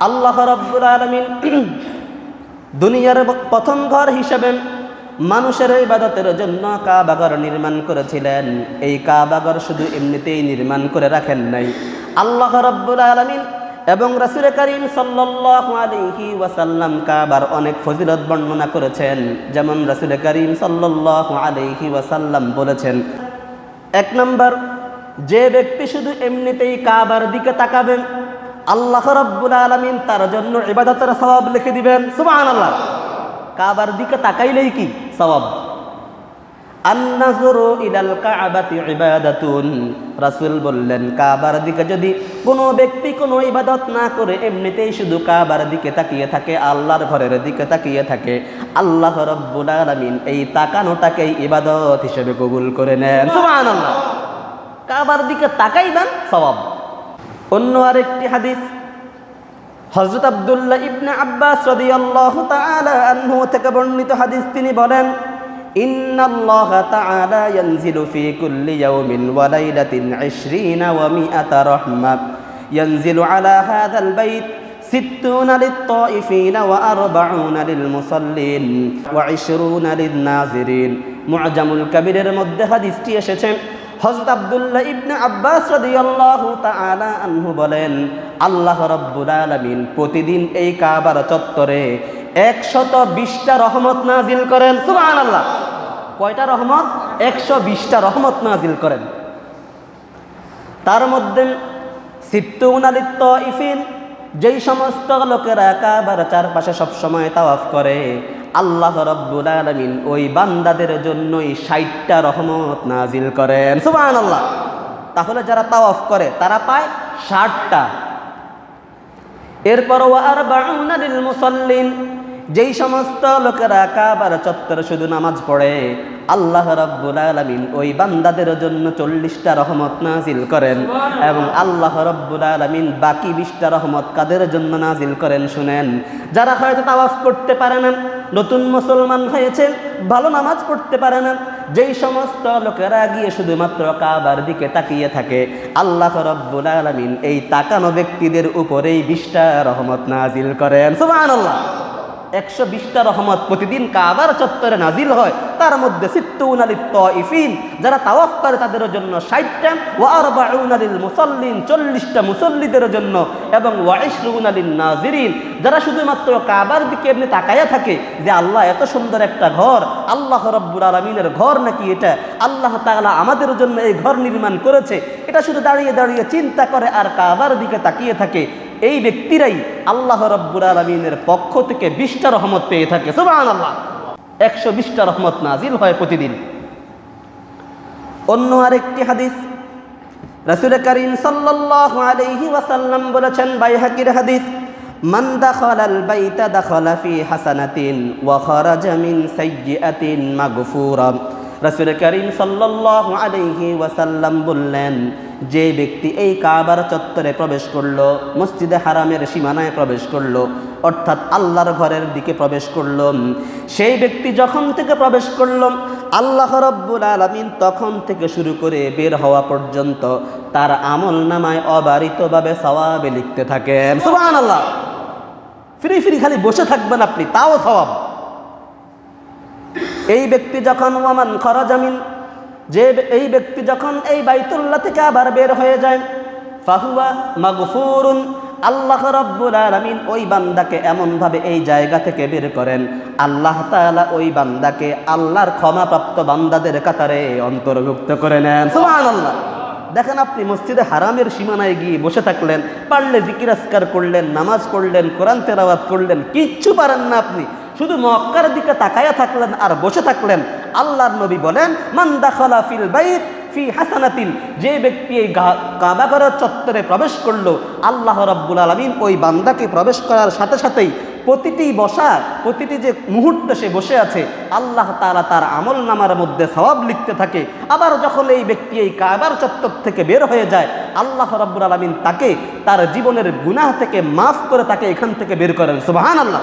আল্লাহ রব্বুল আলমিন দুনিয়ার প্রথম ঘর হিসেবে মানুষের ইবাদতের জন্য কাবাগর নির্মাণ করেছিলেন। এই কাবাগর শুধু এমনিতেই নির্মাণ করে রাখেন নাই। আল্লাহ রব্বুল আলমিন এবং রাসুল করিম আলাইহি ওয়াসাল্লাম কাবার অনেক ফজিলত বর্ণনা করেছেন। যেমন রাসুল করিম আলাইহি ওয়াসাল্লাম বলেছেন, এক নম্বর, যে ব্যক্তি শুধু এমনিতেই কাবার দিকে তাকাবেন আল্লাহ রব্বুল আলমিন তার জন্য ইবাদতের সবাব লিখে দিবেন। সুবহানাল্লাহ। কাবার দিকে তাকাইলেই কি? সবাব আন্নাজরু ইলাল কাবাতি ইবাদাতুন। রাসূল বললেন, কাবার দিকে যদি কোনো ব্যক্তি কোনো ইবাদত না করে, এমনিতেই শুধু কাবার দিকে তাকিয়ে থাকে, আল্লাহর ঘরের দিকে তাকিয়ে থাকে, আল্লাহ রব্বুল আলামিন এই তাকানোটাকেই ইবাদত হিসেবে কবুল করে নেন। সুবহানাল্লাহ। কাবার দিকে তাকাইবেন, সওয়াব। অন্য আরেকটি হাদিস হযরত আব্দুল্লাহ ইবনে আব্বাস রাদিয়াল্লাহু তাআলা আনহু থেকে বর্ণিত হাদিস তিনি বলেন إن الله تعالى ينزل في كل يوم وليلة عشرين ومئة رحمة ينزل على هذا البيت ستون للطائفين وأربعون للمصلين وعشرون للناظرين معجم الكبير মধ্যে হাদিসটি হযরত আব্দুল্লাহ ইবনে আব্বাস আনহু বলেন, আল্লাহ রাব্বুল আলামিন প্রতিদিন এই কাবার চত্বরে একশত বিশটা রহমত নাজিল করেন। সুবহানাল্লাহ। কয়টা রহমত? একশো বিশটা রহমত নাজিল করেন। তার মধ্যে সিপ্তুনালিত্ত ইফিন যেই সমস্ত লোকেরা একাবার চারপাশে সবসময় তাওয়াফ করে, আল্লাহ রব্বুল আলমিন ওই বান্দাদের জন্যই ষাটটা রহমত নাজিল করেন। সুবাহ আল্লাহ তাহলে যারা তাওয়াফ করে, তারা পায় ষাটটা। এরপর মুসল্লিন। যেই সমস্ত লোকেরা কাবার চত্বরে শুধু নামাজ পড়ে, আল্লাহ রাব্বুল আলামিন ওই বান্দাদের জন্য চল্লিশটা রহমত নাজিল করেন এবং আল্লাহ রাব্বুল আলামিন বাকি বিশটা রহমত কাদের জন্য নাজিল করেন শুনেন। যারা হয়তো তাওয়াফ করতে পারে না, নতুন মুসলমান হয়েছে, ভালো নামাজ পড়তে পারে না, যেই সমস্ত লোকেরা গিয়ে শুধুমাত্র কাবার দিকে তাকিয়ে থাকে, আল্লাহ রব্বুল আলমিন এই তাকানো ব্যক্তিদের উপরেই বিশটা রহমত নাজিল করেন। সুবহানাল্লাহ। একশো বিশটা রহমত প্রতিদিন কাবার চত্বরে নাজিল হয়। তার মধ্যে সিত্তুন যারা তাওয়াফ করে তাদের জন্য ষাটটা ওয়ারবাউন আলিল মুসল্লিন চল্লিশটা মুসল্লিদের জন্য, এবং ওয়াইশরুন আলীন নাজিরিন, যারা শুধুমাত্র কাবার দিকে এমনি তাকায়া থাকে যে আল্লাহ এত সুন্দর একটা ঘর, আল্লাহ রব্বুর আলমিনের ঘর নাকি এটা? আল্লাহ তাআলা আমাদের জন্য এই ঘর নির্মাণ করেছে। এটা শুধু দাঁড়িয়ে দাঁড়িয়ে চিন্তা করে আর কাবার দিকে তাকিয়ে থাকে। এই ব্যক্তিরাই আল্লাহ রব্বুর আলমিনের পক্ষ থেকে বিশটা রহমত পেয়ে থাকে। সুবাহ আল্লাহ একশো বিশটা রহমত নাজিল হয় প্রতিদিন। অন্য আরেকটি হাদিস, রসুল করিম সাল্লাল্লাহু আলাইহি ওয়াসাল্লাম বলেছেন, বাইহাকির হাদিস, মান বাইতা দাখালা ফি হাসানাতিন ওয়া খারাজা মিন সাইয়্যাতিন রসুল করিম আলাইহি ওয়াসাল্লাম বললেন, যে ব্যক্তি এই কাবার চত্বরে প্রবেশ করল, মসজিদে হারামের সীমানায় প্রবেশ করল, অর্থাৎ আল্লাহর ঘরের দিকে প্রবেশ করল, সেই ব্যক্তি যখন থেকে প্রবেশ করল, আল্লাহ রব্বুল আলমিন তখন থেকে শুরু করে বের হওয়া পর্যন্ত তার আমল নামায় অবারিতভাবে সওয়াবে লিখতে থাকেন। সুবাহ আল্লাহ ফ্রি ফ্রি খালি বসে থাকবেন আপনি, তাও সওয়াব। এই ব্যক্তি যখন ওয়ামান খরাজামিন যে এই ব্যক্তি যখন এই বাইতুল্লাহ থেকে আবার বের হয়ে যায়, ফাহুয়া মাগফুরুন, আল্লাহ রব্বুল আলামিন ওই বান্দাকে এমনভাবে এই জায়গা থেকে বের করেন। আল্লাহ তাআলা ওই বান্দাকে আল্লাহর ক্ষমাপ্রাপ্ত বান্দাদের কাতারে অন্তর্ভুক্ত করে নেন। সুমান আল্লাহ দেখেন আপনি মসজিদে হারামের সীমানায় গিয়ে বসে থাকলেন, পারলে জিকির আসকার করলেন, নামাজ পড়লেন, কোরআন তেলাওয়াত করলেন, কিচ্ছু পারেন না আপনি। শুধু মক্কার দিকে তাকায়া থাকলেন আর বসে থাকলেন। আল্লাহর নবী বলেন, মান দাখালা ফিল বাইত ফি হাসানাতিন যে ব্যক্তি এই কাবাগরের চত্বরে প্রবেশ করল, আল্লাহ রাব্বুল আলামিন ওই বান্দাকে প্রবেশ করার সাথে সাথেই প্রতিটি বসা, প্রতিটি যে মুহূর্তে সে বসে আছে, আল্লাহ তাআলা তার আমল নামার মধ্যে সওয়াব লিখতে থাকে। আবার যখন এই ব্যক্তি এই কাবার চত্বর থেকে বের হয়ে যায়, আল্লাহ রাব্বুল আলামিন তাকে তার জীবনের গুনাহ থেকে মাফ করে তাকে এখান থেকে বের করেন। সুবহানাল্লাহ।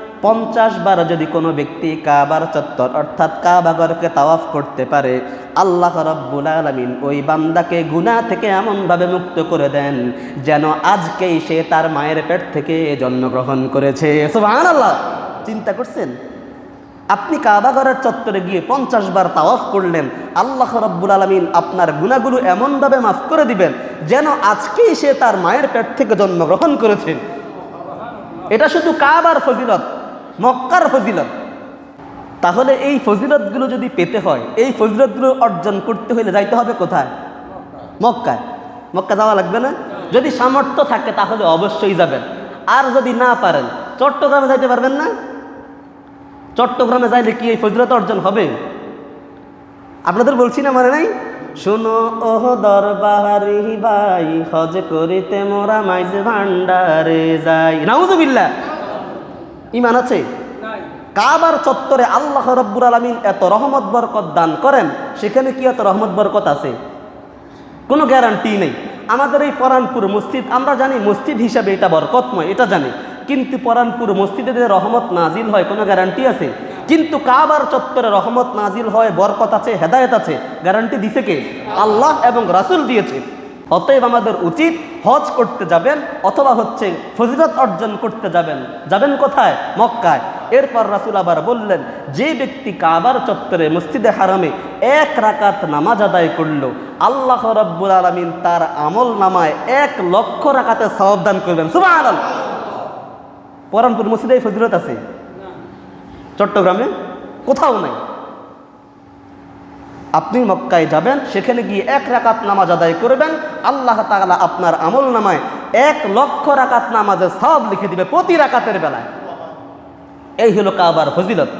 পঞ্চাশ বার যদি কোনো ব্যক্তি কাবার চত্বর, অর্থাৎ কাবাগরকে তাওয়াফ করতে পারে, আল্লাহ রব্বুল আলমিন ওই বান্দাকে গুনাহ থেকে এমনভাবে মুক্ত করে দেন যেন আজকেই সে তার মায়ের পেট থেকে জন্মগ্রহণ করেছে। আল্লাহ চিন্তা করছেন? আপনি কাবাগরের চত্বরে গিয়ে পঞ্চাশ বার তাওয়াফ করলেন, আল্লাহ রব্বুল আলমিন আপনার গুণাগুলো এমনভাবে মাফ করে দিবেন যেন আজকেই সে তার মায়ের পেট থেকে জন্মগ্রহণ করেছেন এটা শুধু কাবার ফজিলত মক্কার ফজিলত। তাহলে এই ফজিলতগুলো যদি পেতে হয়, এই ফজিলতগুলো অর্জন করতে হলে যাইতে হবে কোথায়? মক্কায়। মক্কা যাওয়া লাগবে না? যদি সামর্থ্য থাকে তাহলে অবশ্যই যাবেন। আর যদি না পারেন, চট্টগ্রামে যাইতে পারবেন না? চট্টগ্রামে যাইলে কি এই ফজিলত অর্জন হবে? আপনাদের বলছি না মানে নাই? শোনো, ওহ দরবারি ভাই, হজ করিতে মোরা মাইজ ভান্ডারে যাই। নাউজুবিল্লাহ। ইমান আছে? কাবার চত্বরে আল্লাহ রব্বুর আলমিন এত রহমত বরকত দান করেন সেখানে কি এত রহমত বরকত আছে? কোনো গ্যারান্টি নেই। আমাদের এই পরানপুর মসজিদ আমরা জানি মসজিদ হিসাবে এটা বরকতময় এটা জানি। কিন্তু পরানপুর মসজিদে যে রহমত নাজিল হয় কোনো গ্যারান্টি আছে? কিন্তু কাবার চত্বরে রহমত নাজিল হয় বরকত আছে হেদায়েত আছে। গ্যারান্টি দিছে কে? আল্লাহ এবং রাসুল দিয়েছে। অতএব আমাদের উচিত হজ করতে যাবেন অথবা হচ্ছে ফজিলত অর্জন করতে যাবেন। যাবেন কোথায়? মক্কায়। এরপর রাসুল আবার বললেন যে ব্যক্তি কাবার চত্বরে মসজিদে হারামে এক রাকাত নামাজ আদায় করল আল্লাহ রব্বুল আলমিন তার আমল নামায় এক লক্ষ রাকাতে সাবধান করবেন। সুবাহ পরানপুর মসজিদে এই ফজিলত আছে? চট্টগ্রামে? কোথাও নাই। আপনি মক্কায় যাবেন, সেখানে গিয়ে এক রাকাত নামাজ আদায় করবেন, আল্লাহ তাহলে আপনার আমল নামায় এক লক্ষ রাকাত নামাজের সব লিখে দিবে প্রতি রাকাতের বেলায়। এই হলো কাবার ফজিলত।